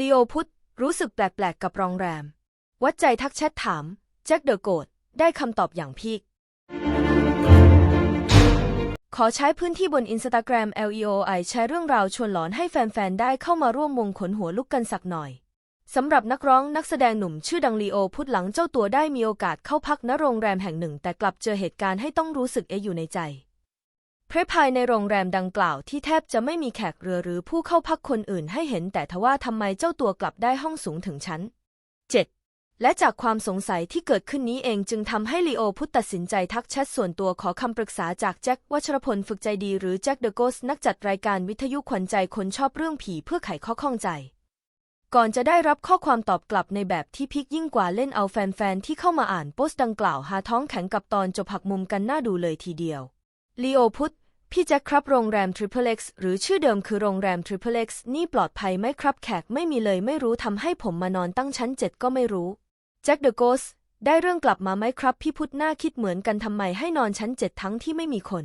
ลีโอพุธรู้สึกแปลกๆกับโรงแรม วัดใจทักแชทถาม แจ็คเดอะโกดได้คำตอบอย่างพีก ขอใช้พื้นที่บนอินสตาแกรม LEOI แชร์เรื่องราวชวนหลอนให้แฟน ๆ ได้เข้ามาร่วมวงขนหัวลุกกันสักหน่อยสำหรับนักร้องนักแสดงหนุ่มชื่อดังลีโอพุธหลังเจ้าตัวได้มีโอกาสเข้าพักณโรงแรมแห่งหนึ่ง แต่กลับเจอเหตุการณ์ให้ต้องรู้สึกเออยู่ในใจ เพรภายในโรงแรมดังกล่าวที่แทบจะไม่มีแขกเรือหรือผู้เข้าพักคนอื่นให้เห็นแต่ทว่าทำไมเจ้าตัวกลับได้ห้องสูงถึงชั้น 7 และจากความสงสัยที่เกิดขึ้นนี้เองจึงทำให้ลีโอพุธตัดสินใจทักแชทส่วนตัวขอคำปรึกษาจากแจ็ควัชรพลฝึกใจดีหรือแจ็คเดอะโกสนักจัดรายการวิทยุขวัญใจคนชอบเรื่องผีเพื่อไขข้อข้องใจ ก่อนจะได้รับข้อความตอบกลับในแบบที่พิกยิ่งกว่าเล่นเอาแฟนๆที่เข้ามาอ่านโพสต์ดังกล่าวหาท้องแข็งกับตอนจบหักมุมกันน่าดูเลยทีเดียว ลีโอพุธพี่แจ็คครับโรงแรม Triple X หรือชื่อเดิมคือโรงแรม Triple X นี่ปลอดภัยไหมครับแขกไม่มีเลยไม่รู้ทำให้ผมมานอนตั้งชั้นเจ็ดก็ไม่รู้แจ็คเดอะโกสได้เรื่องกลับมาไหมครับ พี่พุทธน่าคิดเหมือนกันทำไมให้นอนชั้นเจ็ดทั้งที่ไม่มีคน